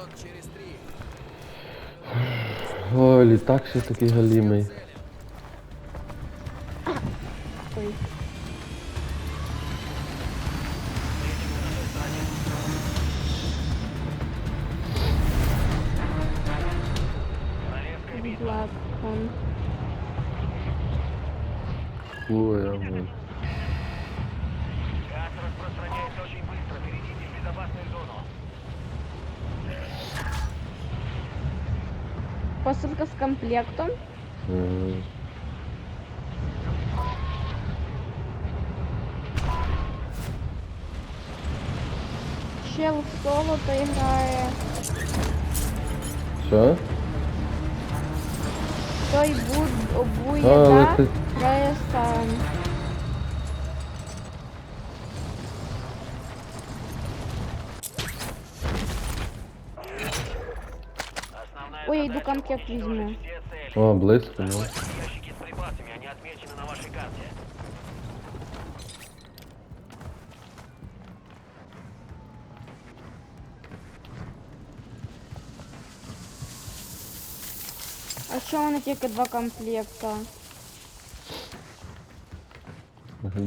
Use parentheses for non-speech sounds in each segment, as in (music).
Минут через три. Ой, літак ще такий галімий. Посилка з комплектом. М. Чел в соло то грає. Що? Той буд А, обує, але да? ти- Грає сам. Ой, я задача иду комплект О, близько, ну. Ящики с припасами, они отмечены на вашей карте. А що вони тільки два комплекта?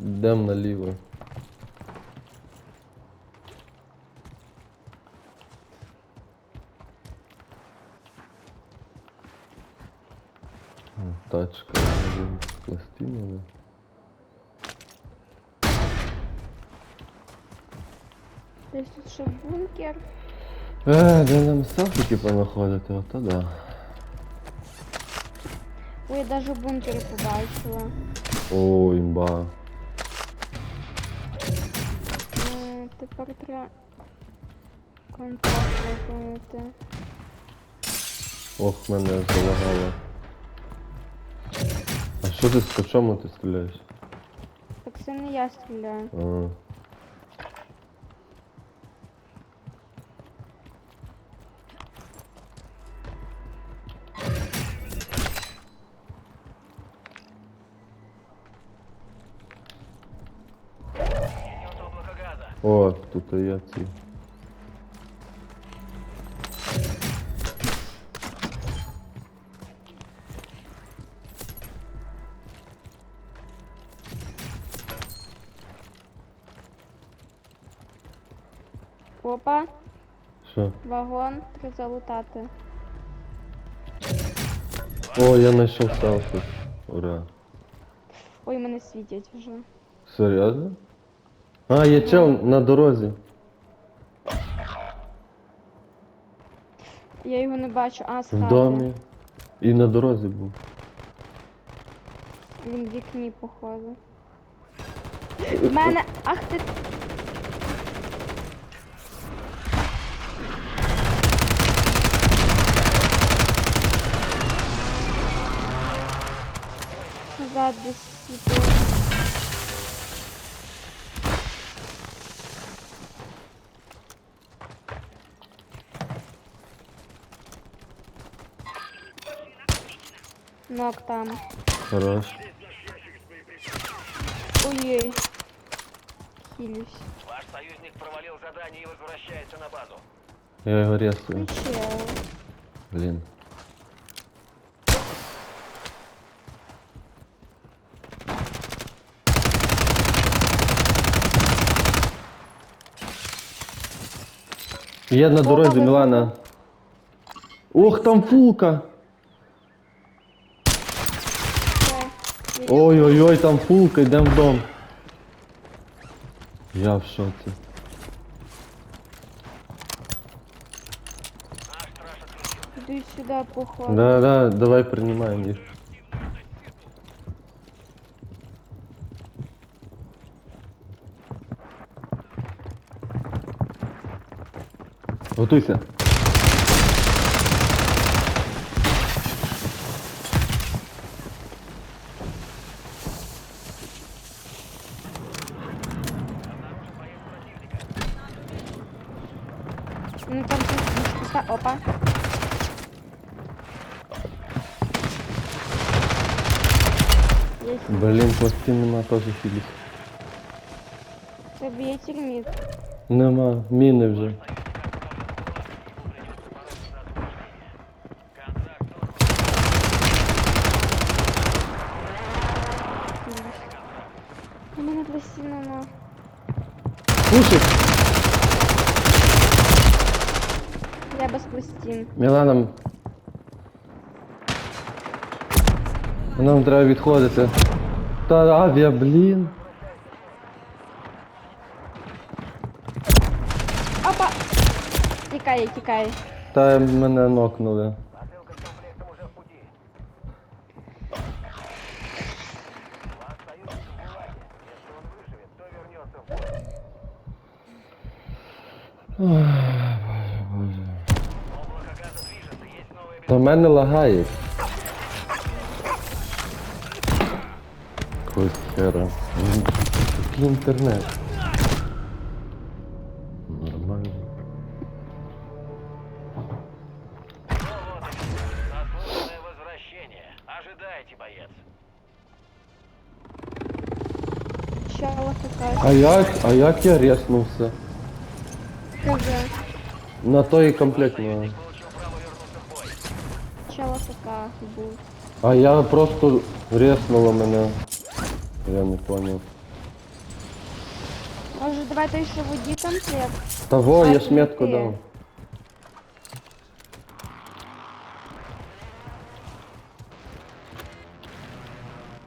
Йдем наліво. Тачка з пластинами. Десь тут ще бункер. Е, де нам селфіки понаходити, ото да. Ой, я даже бункери побачила. О, імба. Е, Тепер треба контакт виконати. Ох, мене залагало. А що ти по чому ти стріляєш? Так це не я стріляю. А. Идет облако газа. О, тут і є ці. Опа, Що? вагон, треба залутати. О, я знайшов селфі. Ура. Ой, мене світять вже. Серйозно? А, є чел на дорозі. Я його не бачу. А, з В хати. домі. І на дорозі був. Він в вікні, походу. (laughs) В мене. Ах ти. Назад десь світив. Ног там. Хорош. Ой-ой. Хилюсь. Ваш союзник провалил задание и возвращается на базу. Я його рисую. Чел. Блін. Є на дорозі, ви Мілана. Ох, там фулка! Це. Ой-ой-ой, там фулка, йдемо в дом. Я в шоці. Наш страж отключен. Іду сюди, походу. Да, да, давай приймаємо їх. Готуйся. Ну там тут та опа. Є Блін, пластин нема теж філіс. Тобі є терміт. Нема, міни вже. стіну на. Пушить! Я без Мілана. Нам треба відходити. Та авіа, блін. Опа! Тікай, тікай. Та мене нокнули. Посылка с комплектом уже в пути. Вас дают в Гулаге. Если он выживет, то вернется в бой. Облако газа движется, есть новые Та в мене лагає. Якось хера. М, Який інтернет? Нормально. Заслуженное возвращение. Ожидайте, боец. Ще ось така. А як? А як я резнувся? Кажи. На той комплект. ну. Ще така був. А я просто резнуло мене. Я не понял. Може, давайте ще воді там комплект. Того, А, я ж метку дав.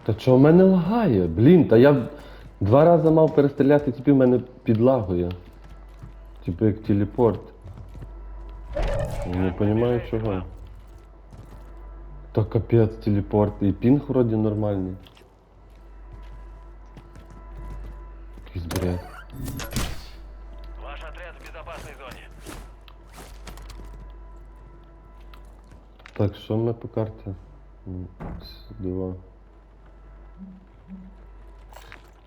Та чого в мене лагає? Блін, та я два рази мав перестріляти, тепер в мене підлагує. Типу як телепорт. Я не розумію чого. Та капець телепорт. І пінг вроді нормальний. Якийсь бред. Ваш отряд в безопасной зоне. Так, що ми по карті? М, с- Два.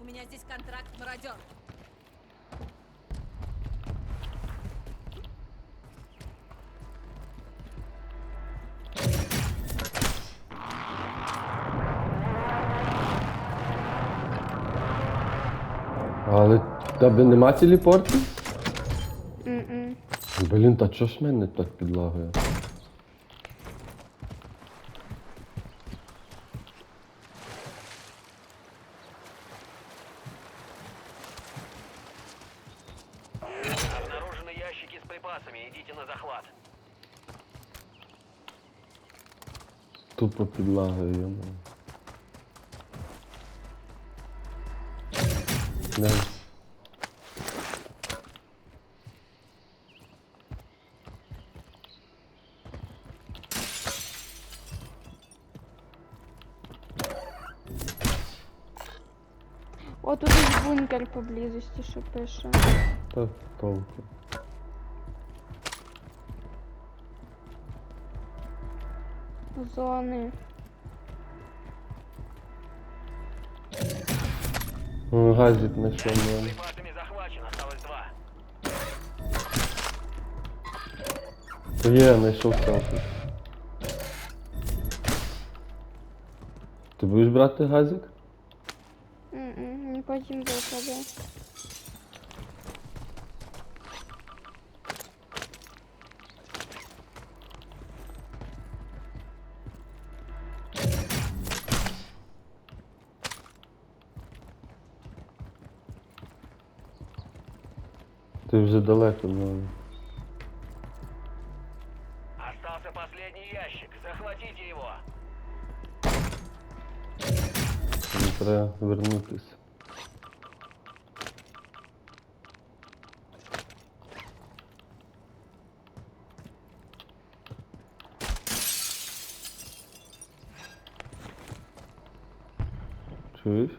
У меня здесь контракт Але тебе нема телепорту? Блін, та чого ж мене так підлагує? О, тут є бункер поблизості, що пише. Та толку. Зони. Ну, газик знайшов мене. Припасами захвачено. Осталось два. То є, знайшов селфі. Ти будеш брати газик? Не потім до тебе. Ти вже далеко, ну. Треба вернутися. Чуєш?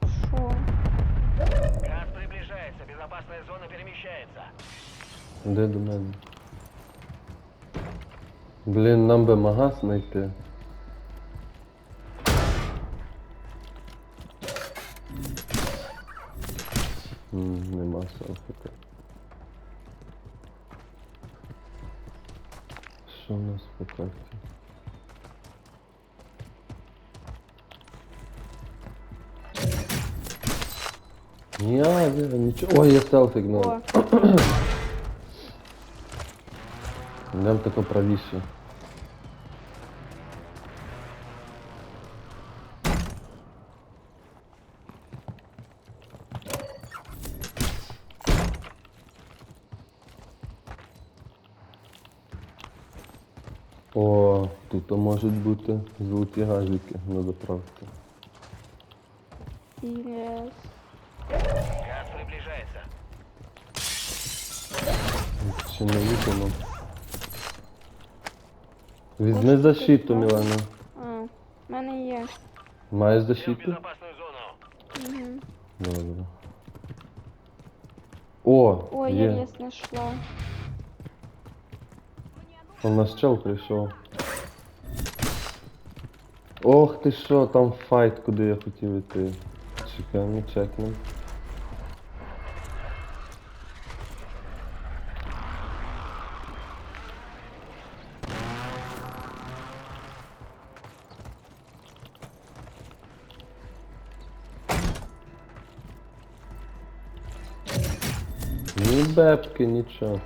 Що? Газ приближается. Безопасная зона перемещается. Де до мене? Блін, нам би магаз знайти. Нема селфіка. Що у нас по карті? Ні, а, де, нічого. Ой, я селфік ну. О, Йдемо тако правіше. О, тут можуть бути золоті газики на заправці. Інес. Газ приближается. Ще не виконав. Візьми защиту, Мілана. А, в мене є. Маєш в защиту? безопасную зону. Угу. Добре. О, Ой, я є. знайшла. Он наш чел прийшов. Ох ти що, там файт, куди я хотів іти. Чекаємо, чекнемо. Ні бебки, нічого.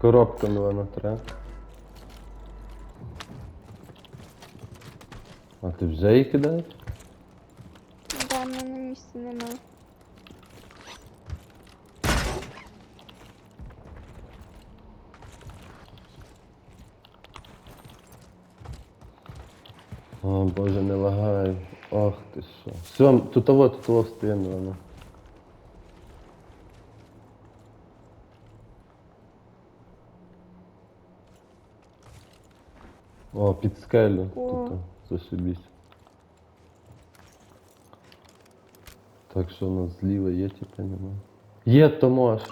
Коробка Мілана треба. А ти вже її кидаєш? Да, в мене місця нема. О, боже, не лагай. Ох ти що. Все, тут того, тут того Мілана. О, під скелю. О. Тут зашибісь. Так що у нас зліва є, типа нема. Є, Томаш.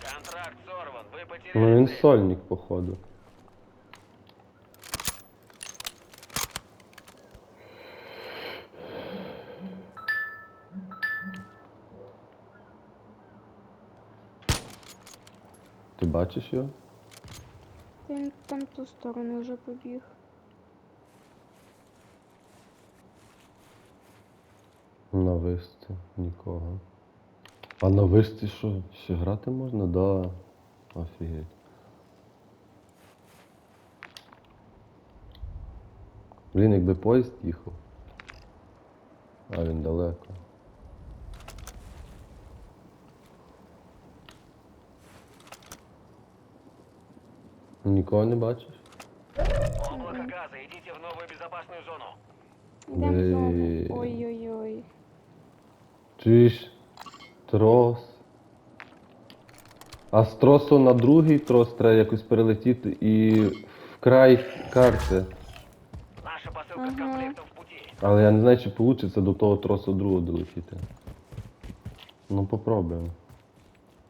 Контракт сорван. Вы Ну він сольник, походу. Ти бачиш його? Він там ту сторону вже побіг. На вишці нікого. А на вишці що? Ще грати можна? Да. Офігеть. Блін, якби поїзд їхав. А він далеко. Нікого не бачиш? Облако газа. Идите в новую безопасную зону. Йдемо в зону. Ой-ой-ой. Чуєш? Трос. А з тросу на другий трос треба якось перелетіти і в край карти. Наша посылка с Ага. комплектом в пути. Але я не знаю, чи вийде до того тросу другого долетіти. Ну попробуємо.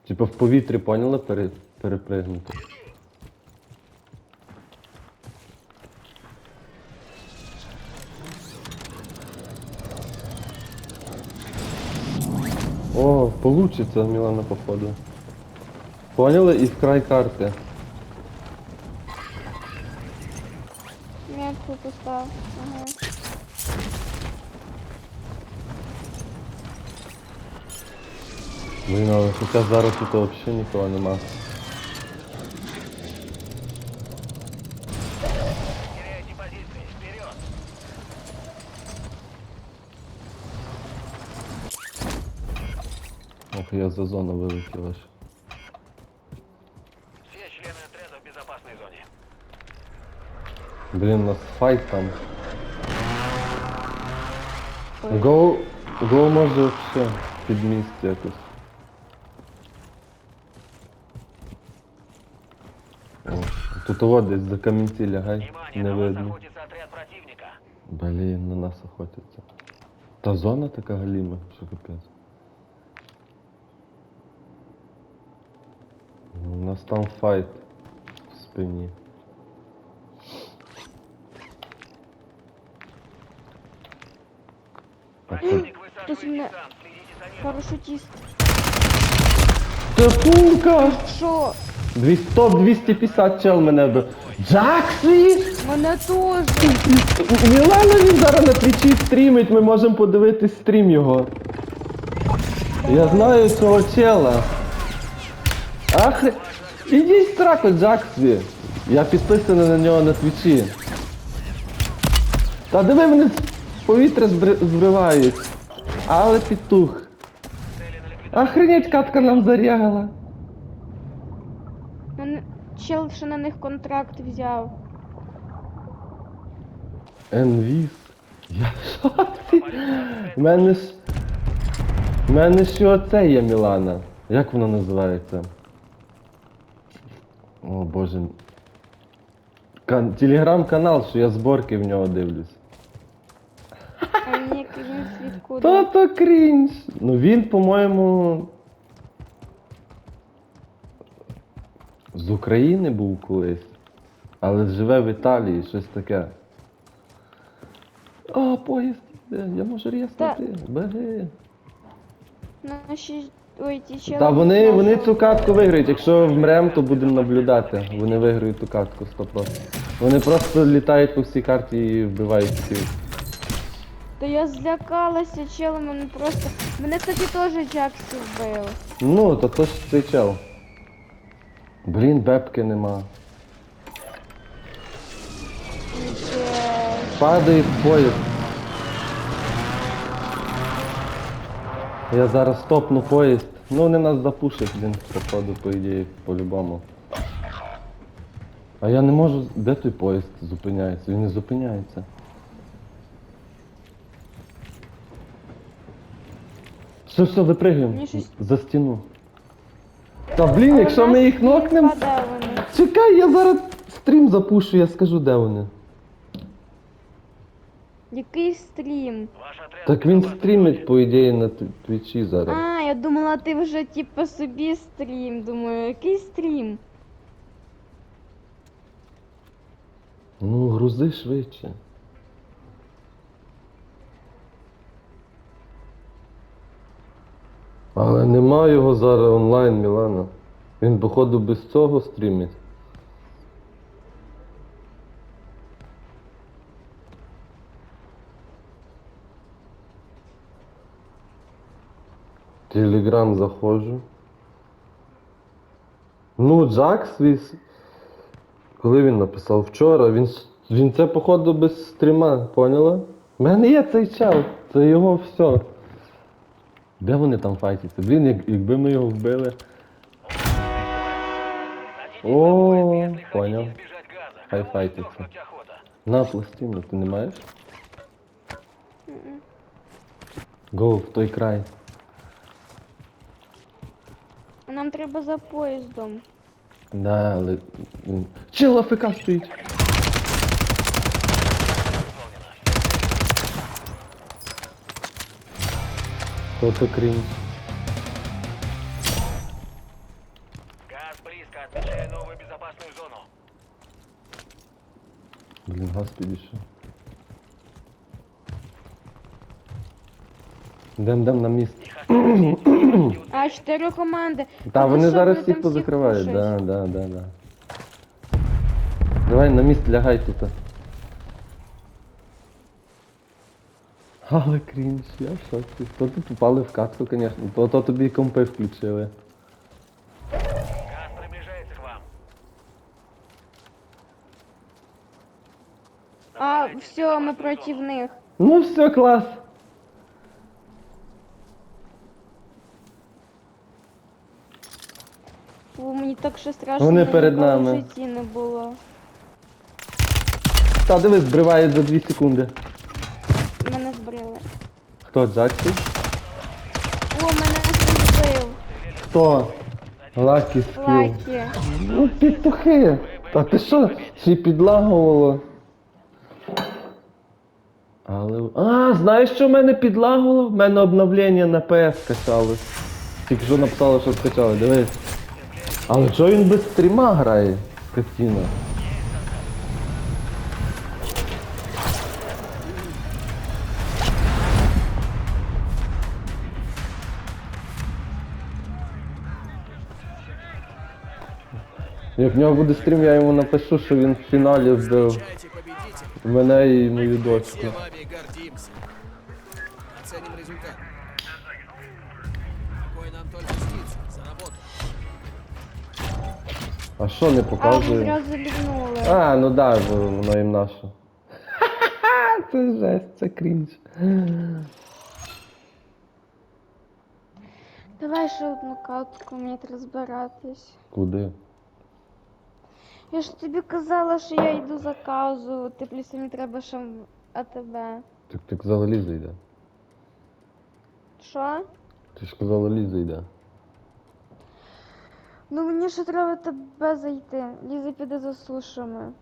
Типа в повітрі поняли пере... перепригнути. О, получится, Милана, походу. Поняла? И в край карты. Метку постав. Ага. Блин, а сейчас зараз тут взагалі нікого нема. Ох, я за зону вилетів аж. Все члены отряда в безопасной зоне. Блін, у нас файт там. Ой. Гоу, гоу може вообще під місце якось. О, тут от десь за камінці лягай, Внимание, не на вас видно. охотится отряд противника. Блін, на нас охотяться. Та зона така галіма, що капець. У нас там файт в спині. А це за ним. Парашутіст. Це пулка! Що? 200, 250 чел мене би. Джаксі! Мене теж. Мілана він зараз на твічі стрімить, ми можемо подивитись стрім його. Я знаю цього чела. Ах, ідіть в сраку, Джаксі. Я підписаний на нього на твічі. Та диви, мене з повітря збри- збривають. Але петух. Охренеть, катка нам зарягала. Мене чел ще на них контракт взяв. Енвіз. Я шоці. В мене ж. Мене ще оце є Мілана. Як воно називається? О боже. Кан... Телеграм-канал, що я зборки в нього дивлюсь. А мені крінж відкуди. то крінж. Ну він, по-моєму. З України був колись. Але живе в Італії, щось таке. А, поїзд іде, я можу різнути. Беги. Наші ой, ті чели. Та вони, вони цю катку виграють. Якщо вмрем, то будемо наблюдати. Вони виграють ту катку 100%. Вони просто літають по всій карті і вбивають всіх. Та я злякалася, чел, мене просто. Мене, кстати, теж Джаксі вбив. Ну, то то ж цей чел. Блін, бебки нема. Падає поїзд. Я зараз стопну поїзд. Ну вони нас запушать, він походу, по ідеї, по-любому. А я не можу. Де той поїзд зупиняється? Він не зупиняється. Все, все, випригуємо. Мені щось- За стіну. Та блін, якщо ми їх вони? Чекай, я зараз стрім запушу, я скажу, де вони. Який стрім? Так він стрімить, по ідеї, на твічі зараз. А, я думала, ти вже типу собі стрім. Думаю, який стрім? Ну, грузи швидше. Але нема його зараз онлайн, Мілана. Він, походу, без цього стрімить. Телеграм заходжу. Ну, Джак свій. Коли він написав? Вчора. Він, він це, походу, без стріма, поняла? У мене є цей чел, це його все. Де вони там файтяться? Блін, як, якби ми його вбили. О, поняв. Хай охота? На пластину, ти не маєш? Гоу, в той край. Нам треба за поїздом. Да, але. Чел АФК стоїть. Хто то крінж? Газ близко, отмечаю новую безопасную зону. Блін, газ підійшов. Дем дем на міст. А, чотири команди. Та вони зараз всіх позакривають, да, да, да, да. Давай на міст лягай тут. Але крінж, я в шоці. То тут попали в катку, звісно. То, то тобі компи включили. Газ приближается к вам. А, все, ми проти них. Ну все, клас. Мені так ще страшно. Вони перед ніколи в житті не було. Та дивись, збривають за 2 секунди. Мене збрили. Хто, Джаксі? О, мене збив. Хто? Лакі скіл. Лакі. Ну, петухи. Та ти що? Й підлагувало. Але. А, знаєш, що в мене підлагувало? В мене обновлення на PS скачалось. Тільки що написало, що скачали, дивись. Але що він без стріма грає? Скотіна. Як в нього буде стрім, я йому напишу, що він в фіналі вбив мене і мою дочку. Оценим результат. А що не А, показує? зразу лігнули. А, ну да, бо воно їм наше. (laughs) Це жесть, це крінж. Давай ще одну катку, мені треба розбиратись. Куди? Я ж тобі казала, що я йду заказувати, плюс мені треба ще АТБ. Так ти казала Ліза йде. Що? Ти ж казала Ліза йде. Ну мені ще треба АТБ зайти. Ліза піде за сушами.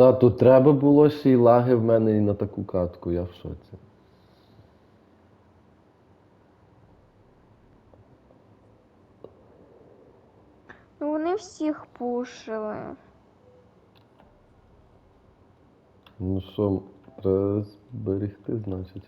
Та тут треба було ще й лаги в мене і на таку катку, я в шоці. Ну вони всіх пушили. Ну що, треба зберегти, значить.